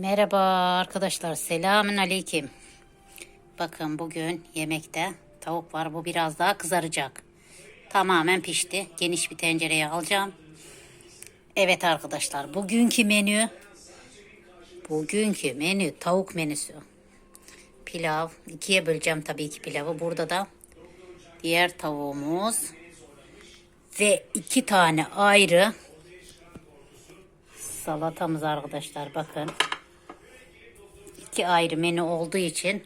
Merhaba arkadaşlar. Selamün aleyküm. Bakın bugün yemekte tavuk var. Bu biraz daha kızaracak. Tamamen pişti. Geniş bir tencereye alacağım. Evet arkadaşlar. Bugünkü menü bugünkü menü tavuk menüsü. Pilav. ikiye böleceğim tabii ki pilavı. Burada da diğer tavuğumuz ve iki tane ayrı salatamız arkadaşlar bakın. İki ayrı menü olduğu için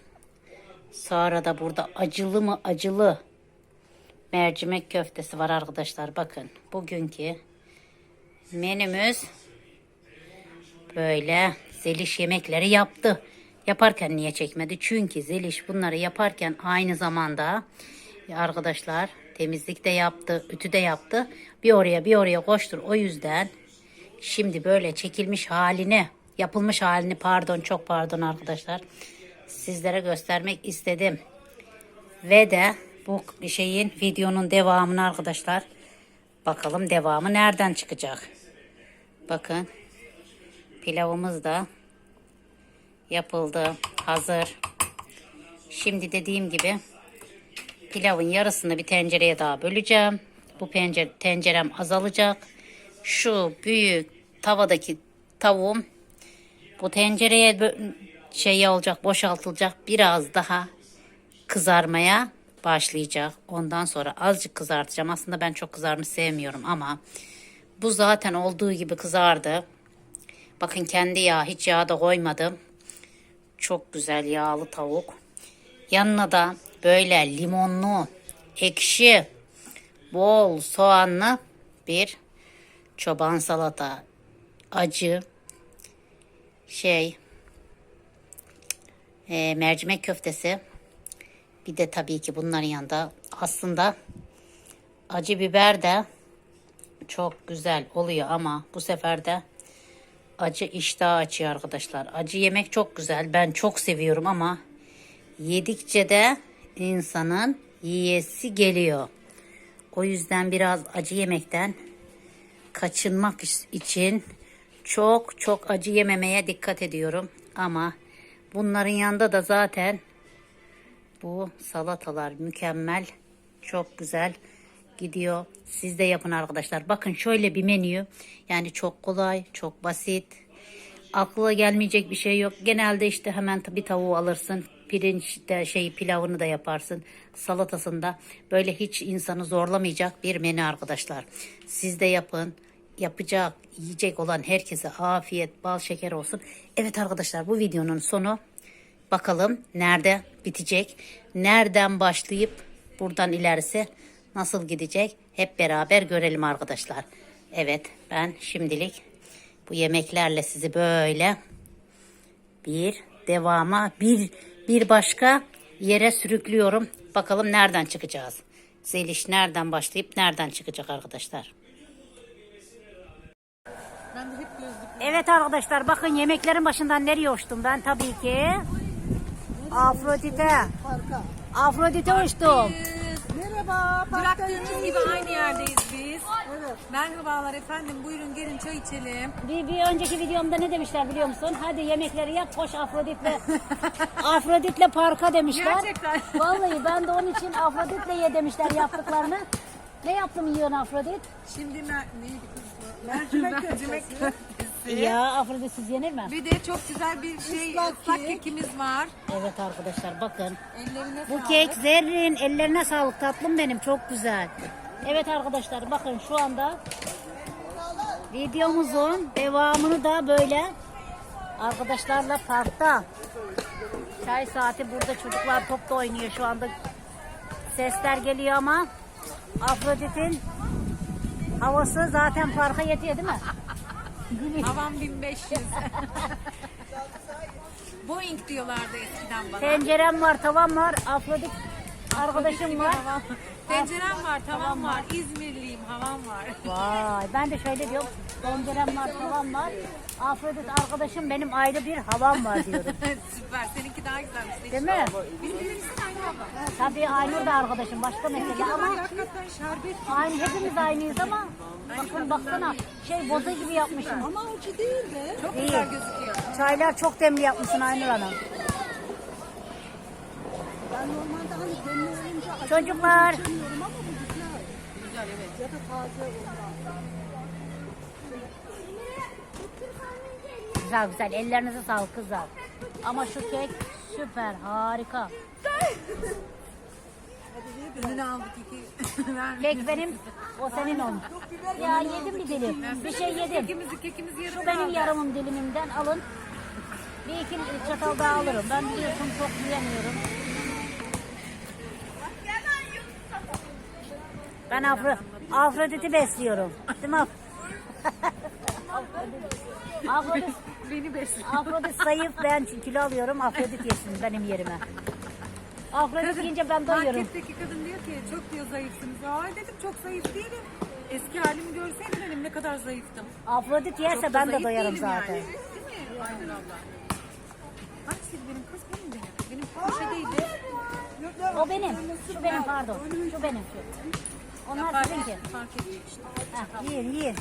sonra da burada acılı mı acılı mercimek köftesi var arkadaşlar bakın. Bugünkü menümüz böyle Zeliş yemekleri yaptı. Yaparken niye çekmedi? Çünkü Zeliş bunları yaparken aynı zamanda arkadaşlar temizlik de yaptı, ütü de yaptı. Bir oraya bir oraya koştur. O yüzden Şimdi böyle çekilmiş halini, yapılmış halini pardon çok pardon arkadaşlar. Sizlere göstermek istedim. Ve de bu şeyin videonun devamını arkadaşlar. Bakalım devamı nereden çıkacak. Bakın pilavımız da yapıldı. Hazır. Şimdi dediğim gibi pilavın yarısını bir tencereye daha böleceğim. Bu pencere, tencerem azalacak. Şu büyük tavadaki tavuğum bu tencereye şey olacak boşaltılacak biraz daha kızarmaya başlayacak. Ondan sonra azıcık kızartacağım. Aslında ben çok kızarmış sevmiyorum ama bu zaten olduğu gibi kızardı. Bakın kendi yağ hiç yağ da koymadım. Çok güzel yağlı tavuk. Yanına da böyle limonlu, ekşi, bol soğanlı bir çoban salata, acı, şey, e, mercimek köftesi. Bir de tabii ki bunların yanında aslında acı biber de çok güzel oluyor ama bu sefer de acı iştah açıyor arkadaşlar. Acı yemek çok güzel. Ben çok seviyorum ama yedikçe de insanın yiyesi geliyor. O yüzden biraz acı yemekten kaçınmak için çok çok acı yememeye dikkat ediyorum. Ama bunların yanında da zaten bu salatalar mükemmel. Çok güzel gidiyor. Siz de yapın arkadaşlar. Bakın şöyle bir menü. Yani çok kolay, çok basit. Akla gelmeyecek bir şey yok. Genelde işte hemen bir tavuğu alırsın. Pirinç de şey pilavını da yaparsın. Salatasında böyle hiç insanı zorlamayacak bir menü arkadaşlar. Siz de yapın. Yapacak, yiyecek olan herkese afiyet, bal şeker olsun. Evet arkadaşlar bu videonun sonu bakalım nerede bitecek? Nereden başlayıp buradan ilerisi nasıl gidecek? Hep beraber görelim arkadaşlar. Evet ben şimdilik bu yemeklerle sizi böyle bir devama bir bir başka yere sürüklüyorum. Bakalım nereden çıkacağız. Zeliş nereden başlayıp nereden çıkacak arkadaşlar. Evet arkadaşlar bakın yemeklerin başından nereye uçtum ben tabii ki. Afrodite. Parka. Afrodite uçtum. Merhaba. Bıraktığınız gibi aynı yerdeyiz biz. Evet. Merhabalar efendim buyurun gelin çay içelim. Bir, bir önceki videomda ne demişler biliyor musun? Hadi yemekleri yap koş Afrodit'le. Afrodit'le parka demişler. Gerçekten. Vallahi ben de onun için Afrodit'le ye demişler yaptıklarını. Ne yaptım yiyorsun Afrodit? Şimdi mer neydi kız bu? Mercimek Mercimek köftesi. Köftesi. Ya Afrodit'siz yenir mi? Bir de çok güzel bir şey ıslak kek. kekimiz var. Evet arkadaşlar bakın. Ellerine Bu sağlık. kek zerrin ellerine sağlık tatlım benim çok güzel. Evet arkadaşlar bakın şu anda videomuzun devamını da böyle arkadaşlarla parkta çay saati burada çocuklar top da oynuyor şu anda sesler geliyor ama Afrodit'in havası zaten parka yetiyor değil mi? Havam 1500. Boeing diyorlardı eskiden bana. Tencerem var tavam var Afrodit arkadaşım var. havam. Tencerem var, tavam var. İzmirliyim, havam var. Vay ben de şöyle diyorum. Tencerem var, tavam var. Afrodit arkadaşım benim ayrı bir havam var diyorum. Süper. Seninki daha güzelmiş. Değil mi? Bizim birimizin aynı hava. Tabii Aynur da arkadaşım başka mesele ama Hakikaten şerbet aynı hepimiz aynıyız ama bakın baksana şey boza gibi yapmışım. Ama acı değil de. çok İyi. güzel gözüküyor. Çaylar çok demli yapmışsın Aynur Hanım. Ben normalde hani demli olunca acı Çocuklar. içemiyorum ama bu güzel. Güzel evet. Ya da taze ondan. Güzel güzel. Ellerinize sağlık kızlar. Ama şu kek süper harika. Ününü aldık iki. Kek benim, o senin onun. Ya yedim bir dilim. Bir şey yedim. Kekimizi kekimizi yarım Şu benim yarımım dilimimden alın. Bir iki çatal daha alırım. Ben biliyorsun çok yiyemiyorum. Ben Afro, Afrodit'i besliyorum. Değil mi? Afrodit, Beni besle. Afrodit zayıf ben kilo alıyorum. Afrodit yesin benim yerime. Afrodit yiyince ben doyuyorum. Marketteki kadın diyor ki çok diyor zayıfsınız. Aa dedim çok zayıf değilim. Eski halimi görseydin benim ne kadar zayıftım. Afrodit Çok yerse da ben de zayıf doyarım değilim zaten. Yani. Değil mi? Aynen abla. Hangisi benim kız benim benim. Benim poşe değildi. O benim. Şu benim pardon. Şu benim. Onlar sizinki. Fark ediyor işte. Heh, yiyin yiyin.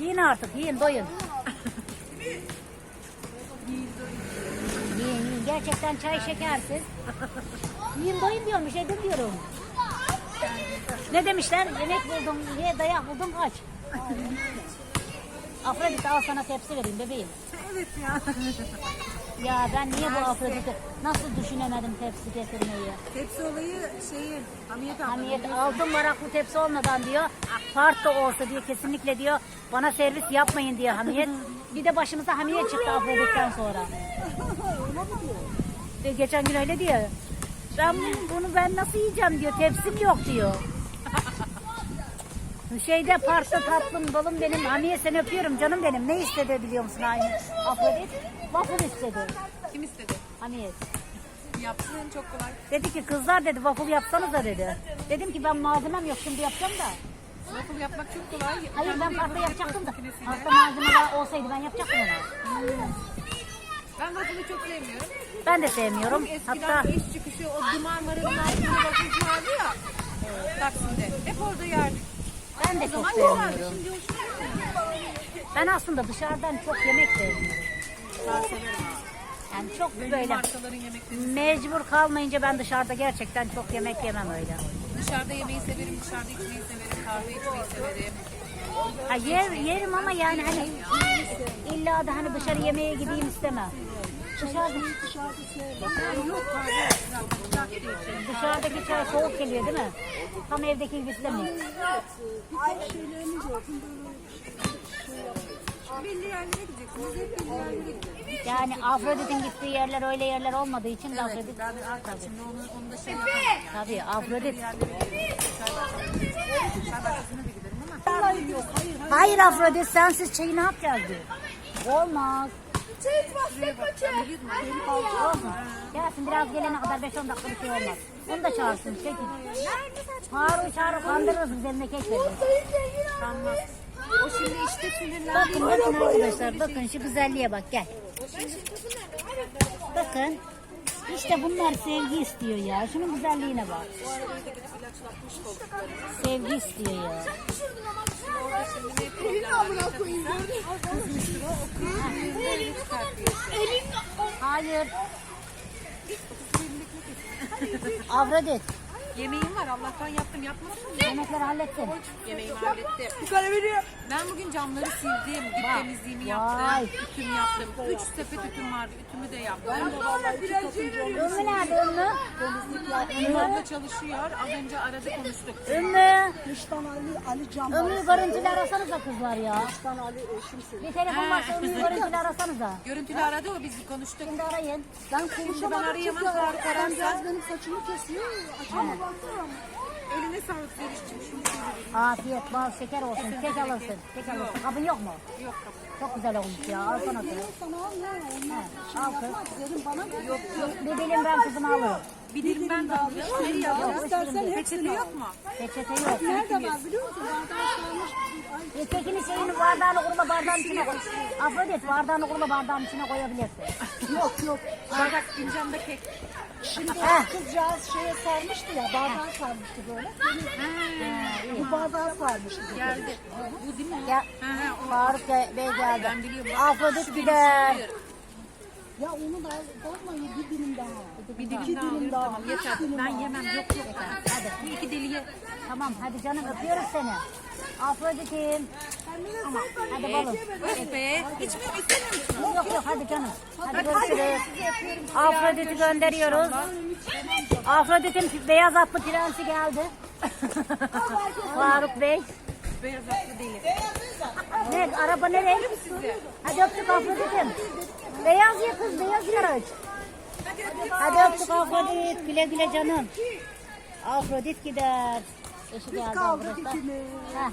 Yiyin artık yiyin doyun. yiyin yiyin. Gerçekten çay şekersiz. yiyin doyun diyorum bir şey demiyorum. Ne demişler? Yemek buldum, ye dayak buldum aç. Afrodit al sana tepsi vereyim bebeğim. Evet ya. Ya ben niye bu Afrodit'i nasıl düşünemedim tepsi getirmeyi? Tepsi olayı şeyi hamiyet abla. Hamiyet altın varaklı tepsi olmadan diyor. Part da olsa diyor kesinlikle diyor. Bana servis yapmayın diyor Hamiyet. Bir de başımıza Hamiyet çıktı Afrodit'ten sonra. Ve geçen gün öyle diyor. Ben bunu ben nasıl yiyeceğim diyor. Tepsim yok diyor. Şeyde parkta tatlım balım benim. Hamiyet seni öpüyorum canım benim. Ne istedi biliyor musun aynı? Afrodit waffle istedi. Kim istedi? Hamiyet. Yapsın çok kolay. Dedi ki kızlar dedi waffle yapsanıza dedi. Dedim ki ben malzemem yok şimdi yapacağım da. Waffle yapmak çok kolay. Hayır ben yapabilir yapacaktım da. makinesiyle. Parkta malzemeler olsaydı ben yapacaktım onu. Ben waffle'ı çok sevmiyorum. Ben de sevmiyorum. Eskiden Hatta iş çıkışı o duman marının altında wafflecı vardı ya. Taksim'de. Hep orada yerdik. ben de O çok zaman güzeldi. sevmiyorum. Şimdi hoşuma gitmiyor. Ben aslında dışarıdan çok yemek sevmiyorum. Ben severim. Yani çok Belli böyle markaların yemeklerini. mecbur kalmayınca ben dışarıda gerçekten çok yemek yemem öyle. Dışarıda yemeği severim, dışarıda içmeyi severim, kahve içmeyi severim. Ha, yer, yerim ama yani hani illa da hani dışarı yemeğe gideyim istemem. Dışarıda, yok kahve zaten sıcak değil. dışarıdaki çay soğuk geliyor değil mi? Tam evdeki gibi istemiyorum. Ay şeylerini gördüm böyle Belli yerlere gideceksiniz, hep belli yerlere gideceksiniz. Yani Afrodit'in gittiği yerler öyle yerler olmadığı için de Afrodit Ben şimdi onu, onu da şey yapamam yani. tabii Afrodit. Giderim ama. Hayır yok hayır hayır. Hayır Afrodit sensiz çayı ne yapacağız diyor. Olmaz. Olsun. Gelsin biraz gelene kadar 5-10 dakika bir şey olmaz. Onu da çağırsın. Çekin. Çağır çağır kandırırız biz eline kek veririz. Sanmaz. O şimdi işte sinirlendi. Bakın bakın arkadaşlar bakın şu güzelliğe bak gel. Bakın. İşte bunlar sevgi istiyor ya. Şunun güzelliğine bak. Sevgi istiyor ya. Hayır. Afrodit. Yemeğim var Allah'tan yaptım. Yapmasın mı? Yemekleri hallettin. Yemeğimi hallettim. Yukarı veriyor. Ben bugün camları sildim. Dip Vay. temizliğimi Vay. yaptım. Ütüm yaptım. Üç sepet ütüm vardı. Ütümü de yaptım. Ümmü nerede Ümmü? Ümmü abla çalışıyor. Az önce aradı konuştuk. Ümmü. Rüştan Ali, Ali Can Ümmü'yü görüntülü arasanıza kızlar ya. Rüştan Ali eşimsin. Bir telefon varsa Ümmü'yü görüntülü arasanıza. Görüntülü aradı o biz konuştuk. Şimdi arayın. Ben konuşamadım ben arayamam, Faruk ben ararsa. biraz benim saçımı kesiyor. Açama baksana. Eline sağlık söyledim. Afiyet, bal, şeker olsun. Kek alırsın. Kek alırsın. Kabın yok mu? Yok kapı. Çok güzel olmuş ya. Al sana. Sana al şey Al kız. ne? Yok Bir dilim ben kızımı alırım. Bir dilim ben de alacağım. Nereye alacağız? İstersen hepsini al. yok mu? Peçete yok. Nerede var biliyor musun? Bardağı sarmış. Ay Bir tekini şeyini bardağını kurula bardağın içine koy. Afrodit bardağını kurula bardağın içine koyabilirsin. yok yok. Bardak fincanında kek. Şimdi kızcağız şeye sarmıştı ya. Bardağı sarmıştı böyle. Bu bardağı sarmıştı. Geldi. Bu değil mi? Ya. Faruk Bey geldi. Ben biliyorum. Afrodit gider. Ya onu da vallahi bir dilim daha. Bir İki dilim daha alıyorum daha. tamam yeter. İki dilim Ben daha. yemem yok yok. Hadi. Bir iki deliye. Tamam hadi canım öpüyoruz seni. Afrodit'im. Ama hadi balım. Efe. Hiç mi istemiyor musun? Yok yok hadi canım. Hadi görüşürüz. Afrodit'i gönderiyoruz. Afrodit'in beyaz atlı prensi geldi. Faruk Bey. Beyaz atlı değil. Ne araba nereye? Hadi öptük Afrodit'im. Beyaz ya kız beyaz yarış. Hadi öptük Afrodit. Güle güle canım. Afrodit gider. Eşi geldi. Heh.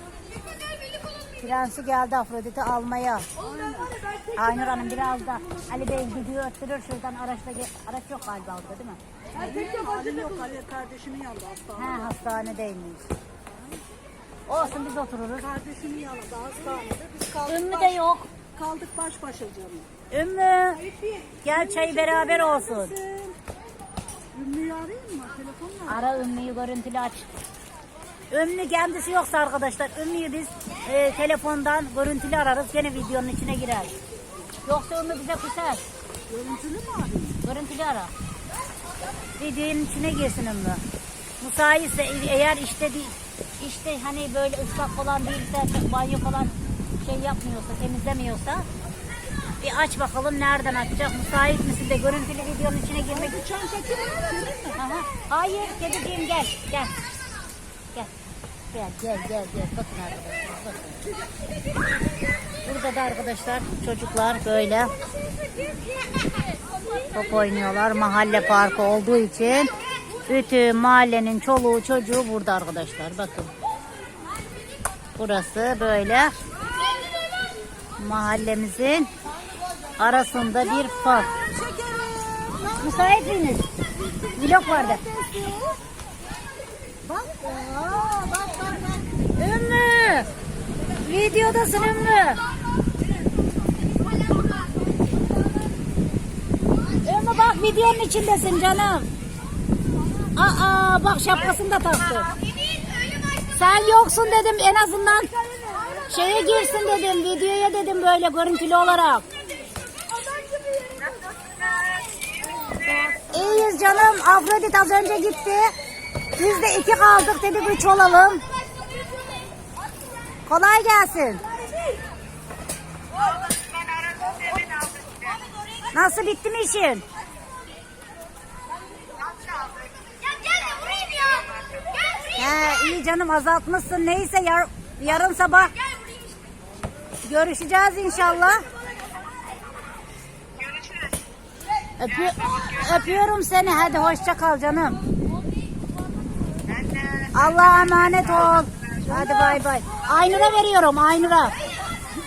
Prensi geldi Afrodit'i almaya. Aynur Hanım biraz da Ali Bey gidiyor öttürür şuradan araçta araç yok galiba orada değil mi? Ali yok Ali kardeşimin yanında hastane. He hastanedeymiş. Olsun biz otururuz. Kardeşimin yanında hastanede. Biz kaldık, Ümmü de yok. kaldık baş başa canım. Ümmü gel çay beraber olsun. Ümmü'yü arayayım mı? Telefonla. Ara Ümmü'yü görüntülü aç. Ümmü kendisi yoksa arkadaşlar Ümmü'yü biz e, telefondan görüntülü ararız. Gene videonun içine girer. Yoksa Ümmü bize küser. Görüntülü mü arayayım? Görüntülü ara. Videonun içine girsin Ümmü. Müsaitse eğer işte değil, işte hani böyle ıslak falan değilse, banyo falan şey yapmıyorsa, temizlemiyorsa bir aç bakalım nereden açacak. Müsait misin de görüntülü videonun içine girmek için. Çantaki mi? Aha. Hayır kediciğim gel gel. Gel. Gel gel gel gel. Bakın arkadaşlar bakın. Burada da arkadaşlar çocuklar böyle top oynuyorlar. Mahalle parkı olduğu için bütün mahallenin çoluğu çocuğu burada arkadaşlar. Bakın. Burası böyle mahallemizin arasında bir park. Müsait misiniz? Vlog vardı. Bak. Aa, bak bak bak. Ümmü! Videodasın Ümmü. Ümmü bak videonun içindesin canım. Aa bak şapkasını da taktı. Sen yoksun dedim en azından şeye girsin dedim videoya dedim böyle görüntülü olarak. İyiyiz canım. Afrodit az önce gitti. Biz de iki kaldık dedik üç olalım. Kolay gelsin. Nasıl bitti mi işin? He, iyi canım azaltmışsın. Neyse yar- yarın sabah görüşeceğiz inşallah. Öpü- öpüyorum seni. Hadi hoşça kal canım. Allah'a emanet ol. Hadi bay bay. Aynur'a veriyorum Aynur'a.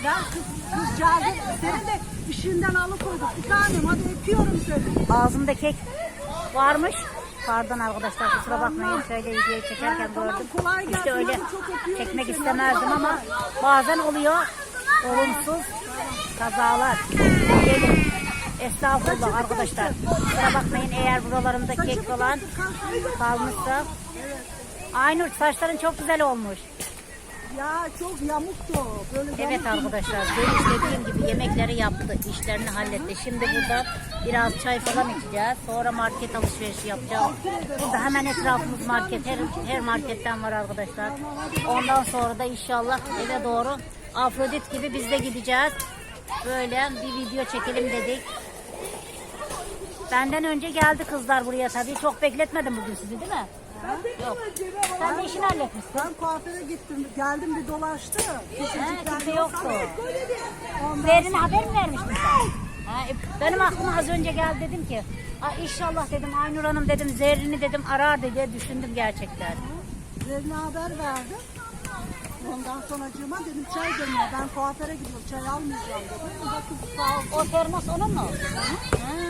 Ben kız, kızcağızı seni de işinden alıkoyduk. Bir tanem hadi öpüyorum seni. Ağzımda kek varmış. Pardon arkadaşlar kusura bakmayın şöyle videoyu çekerken gördüm. İşte öyle çekmek istemezdim ama bazen oluyor olumsuz kazalar. Gelin. Estağfurullah arkadaşlar. Kusura bakmayın eğer buralarında kek falan kalmışsa. Aynur saçların çok güzel olmuş. Ya çok yamuktu. Böyle Evet arkadaşlar Deniz dediğim gibi yemekleri yaptı, işlerini halletti. Şimdi burada biraz çay falan içeceğiz. Sonra market alışverişi yapacağız. Burada hemen etrafımız market. Her, her marketten var arkadaşlar. Ondan sonra da inşallah eve doğru Afrodit gibi biz de gideceğiz. Böyle bir video çekelim dedik. Benden önce geldi kızlar buraya tabii. Çok bekletmedim bugün sizi değil mi? Yok. Sen de işini halletmişsin. Ben kuaföre gittim. Geldim bir dolaştı. Ha, kimse yoktu. Zerrin'e haber mi vermiştin sen? Ha, e, benim aklıma az önce geldi dedim ki "Aa, inşallah dedim Aynur Hanım dedim Zerrin'i dedim arar diye düşündüm gerçekten. Zerrin'e haber verdim. Ondan sonra dedim çay demle. Ben kuaföre gidiyorum. Çay almayacağım dedim. Bakın sağ ol. O termos onun mu? Ha,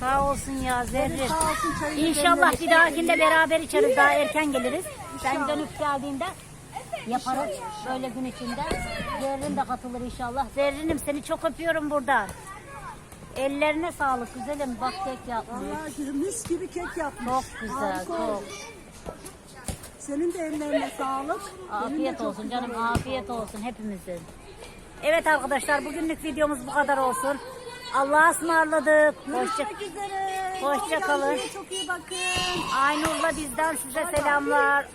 Sağ olsun ya Zerrin. İnşallah bir dahakinde beraber içeriz daha erken geliriz. Sen dönüp geldiğinde yaparız böyle gün içinde. Zerrin de katılır inşallah. Zerrin'im seni çok öpüyorum buradan. Ellerine sağlık güzelim. Bak kek yapmış. Vallahi mis gibi kek yapmış. Çok güzel, Harika çok. olmuş. Senin de ellerine sağlık. Benim de Afiyet çok olsun güzel canım, afiyet olsun hepimizin. Evet arkadaşlar bugünlük videomuz bu kadar olsun. Allah'a ısmarladık. Hoşça, hoşça kalın. Çok iyi bakın. Aynur'la bizden size selamlar.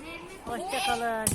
Hoşça kalın.